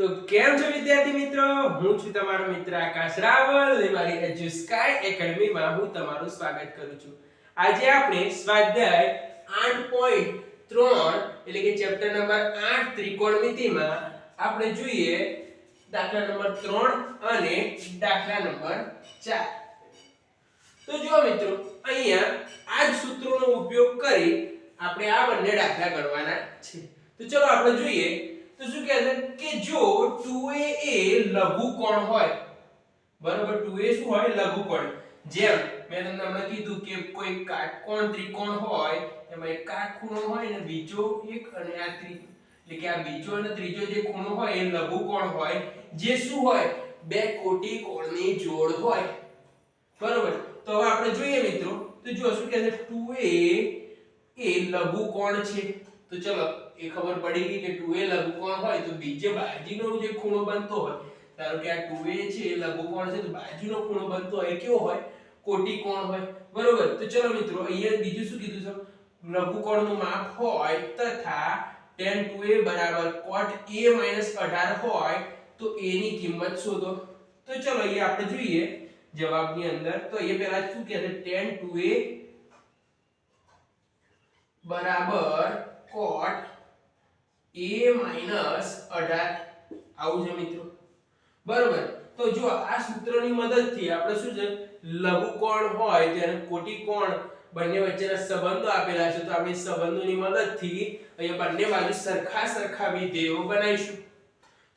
તો કેમ છો વિદ્યાર્થી મિત્રો? હું છું તમારો મિત્ર આકાશ રાવલ અને મારી એજ્યુ સ્કાય એકેડમીમાં હું તમારું સ્વાગત કરું છું. આજે આપણે સ્વાધ્યાય 8.3 એટલે કે ચેપ્ટર નંબર 8 ત્રિકોણમિતિમાં આપણે જોઈએ દાખલા નંબર 3 અને દાખલા નંબર 4 તો જો મિત્રો, અહીંયા આ જ સૂત્રોનો ઉપયોગ કરી આપણે આ બંને દાખલા ગણવાના છે. તો ચલો આપણે જોઈએ તો શું કહે છે? કે જો 2a એ લઘુકોણ હોય? બરાબર 2a શું હોય? લઘુકોણ જેમ મેં તમને હમણાં કીધું કે કોઈ કાટકોણ ત્રિકોણ હોય, એમાં એક કાટખૂણો હોય ને બીજો એક અને આ ત્રિ. એટલે કે આ બીજો અને ત્રીજો જે ખૂણો હોય, એ લઘુકોણ હોય? જે શું હોય? બે કોટી કોણની જોડ હોય. બરોબર? તો હવે આપણે જોઈએ મિત્રો. તો જો શું કહે છે? 2a એ લઘુકોણ છે? તો ચલો, એ ખબર પડી ગઈ કે 2a લઘુકોણ હોય, તો બીજે બાજુનો જે ખૂણો બનતો હોય, ધારો કે આ 2a છે, એ લઘુકોણ છે, તો બાજુનો ખૂણો બનતો હોય કેવો હોય? કોટી હોય? બરોબર, તો ચલો મિત્રો, અહીંયા બીજું શું કીધું છે? લઘુકોણનું માપ હોય તથા tan 2a બરાબર cot a 18 હોય, તો a ની કિંમત શોધો. તો ચલો, અહીંયા આપણે જોઈએ જવાબની અંદર, તો એ પહેલા શું કહે છે? tan 2a બરાબર cot a 18 આવું છે મિત્રો. બરોબર. તો જો આ સૂત્રની મદદથી આપણે શું છે? લઘુકોણ હોય ત્યારે કોટિકોણ બંને વચ્ચેના સંબંધો આપેલા છે. તો આપણે સંબંધોની મદદથી અહીંયા બંને બાજુ સરખા સરખા વિધેયો બનાવીશું.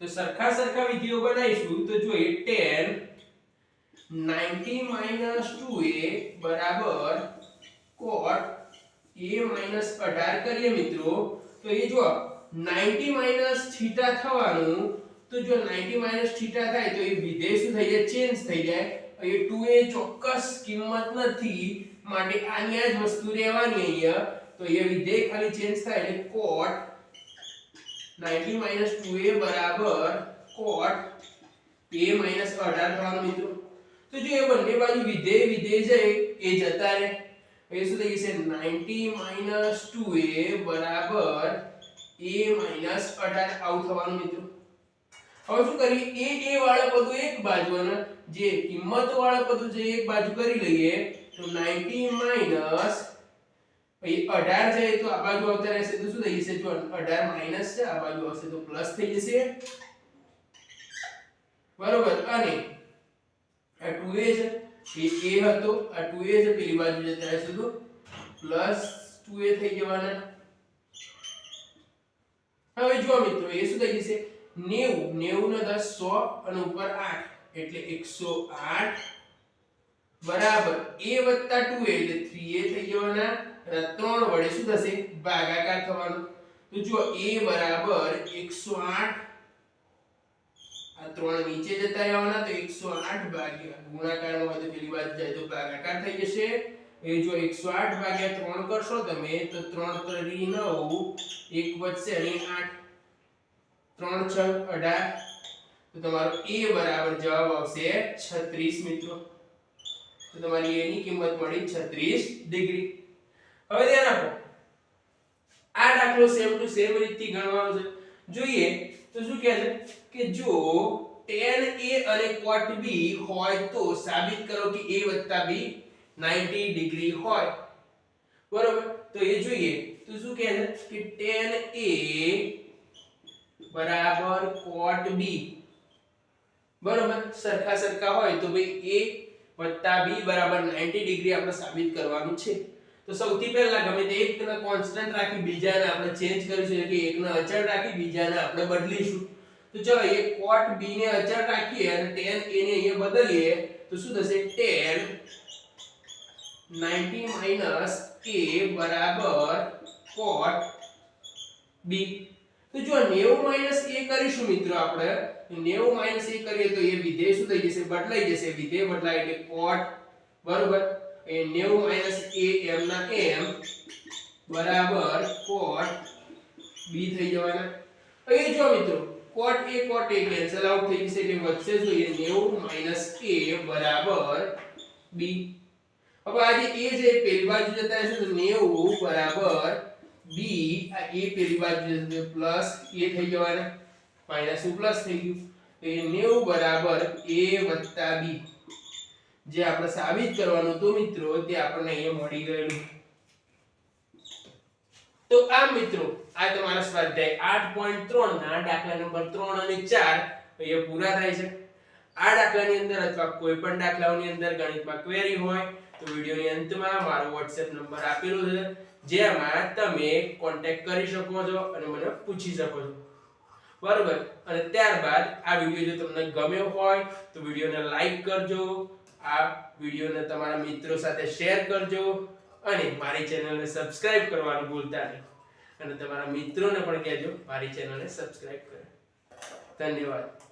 તો સરખા સરખા વિધેયો બનાવીશું તો જોઈએ tan 90 2a બરાબર cot a 18 કરીએ મિત્રો, તો એ જો 90 થીટા થવાનું, તો જો 90 થીટા થાય તો એ વિધેય શું થઈ જાય? ચેન્જ થઈ જાય. એ 2a ચોક્કસ કિંમત નથી, માટે આની આ જ વસ્તુ રહેવાની અહીંયા. તો એ વિધેય ખાલી ચેન્જ થાય એટલે cot 90 2a બરાબર cot a 18 થવાનું મિત્રો. તો જો એ બંને બાજુ વિધેય વિધેય જાય, એ જતા રહે. એ શું થઈ જશે 90 2a બરાબર a 18 આવું થવાનું મિત્રો. હવે શું કરીએ? a a વાળા પદો એક બાજુ અને જે કિંમત વાળા પદો જે એક બાજુ કરી લઈએ, તો 90 માઇનસ પછી 18 છે તો આ બાજુ આવતા રહેશે. તો શું થઈ જશે? જો 18 માઇનસ છે, આ બાજુ આવશે, તો પ્લસ થઈ જશે. બરોબર? અને આ 2a છે. એ a હતો, આ 2a છે, પેલી બાજુ જતા રહેશે તો પ્લસ 2a થઈ જવાના. હવે જો મિત્રો, એ શું થઈ જશે? 90 90 નો 10 100 અને ઉપર 8 એટલે 108 બરાબર. a 2a એટલે 3a થઈ જવાના. અને 3 વડે શું થશે? ભાગાકાર થવાનો. તો જો a બરાબર 108 આ ત્રણ નીચે જતા રહેવાના તો 108 ભાગ્યા. ગુણાકારમાં હોય તો પેલી બાજુ જાય તો ભાગાકાર થઈ જશે. એ જો 108 ભાગ્યા 3 કરશો તમે, તો 3 ત્રણ 9 એક વધશે અને 8 3 6 18 તો તમારો a બરાબર જવાબ આવશે 36 મિત્રો. તો તમારી a ની કિંમત મળી 36 ડિગ્રી. હવે ધ્યાન આપો. આ દાખલો સેમ ટુ સેમ રીતથી ગણવાનો છે. જોઈએ તો શું કહે છે? કે જો tan a અને cot b હોય તો સાબિત કરો કે a b 90 ડિગ્રી હોય. બરોબર? તો એ જોઈએ. તો શું કહે છે? કે tan a બરાબર cot b. બરોબર? સરખા સરખા હોય તો ભાઈ a b બરાબર 90 ડિગ્રી આપણે સાબિત કરવાનું છે. તો સૌથી પહેલા ગમે તે એકને કોન્સ્ટન્ટ રાખી બીજાને આપણે ચેન્જ કરીશું એટલે કે એકને અચળ રાખી બીજાને આપણે બદલીશું. તો ચલો એ cot b ને અચળ રાખીએ અને tan a ને અહીંયા બદલીએ, તો શું થશે? tan 90 a બરાબર cot b. તો જો 90 a કરીશું મિત્રો આપણે 90 a કરીએ તો એ વિધેય શું થઈ જશે? બદલાઈ જશે. વિધેય બદલાય એટલે cot, બરોબર? એ 90 a m ના બરાબર cot થઈ જવાના. અહીં જો મિત્રો, cot એ 90 a બરાબર b. હવે આ જે પેલી બાજુ જતા રહેશે તો 90 બરાબર b, આ a પેલી બાજુ જશે પ્લસ a થઈ જવાના. માઇનસ પ્લસ થઈ ગયું. એ 90 બરાબર a b. જે આપણે સાબિત કરવાનું હતું મિત્રો, તે આપણને અહીંયા મળી ગયેલું. તો આ મિત્રો, આ તમારા સ્વાધ્યાય 8.3 ના દાખલા નંબર 3 અને 4 અહીંયા પૂરા થાય છે. આ દાખલાની અંદર અથવા કોઈ પણ દાખલાઓની અંદર ગણિતમાં ક્વેરી હોય, તો વિડિયોની અંતમાં મારો WhatsApp નંબર આપેલો છે, જેમાં તમે કોન્ટેક્ટ કરી શકો છો અને મને પૂછી શકો છો. બરોબર? અને ત્યારબાદ આ વિડિયો જો તમને ગમ્યો હોય, તો વિડિયોને લાઈક કરજો આ વિડિયોને તમારા મિત્રો સાથે શેર કરજો અને મારી ચેનલને સબસ્ક્રાઇબ કરવાનું ભૂલતા નહીં. અને તમારા મિત્રોને પણ કહેજો, મારી ચેનલને સબસ્ક્રાઇબ કરે. ધન્યવાદ.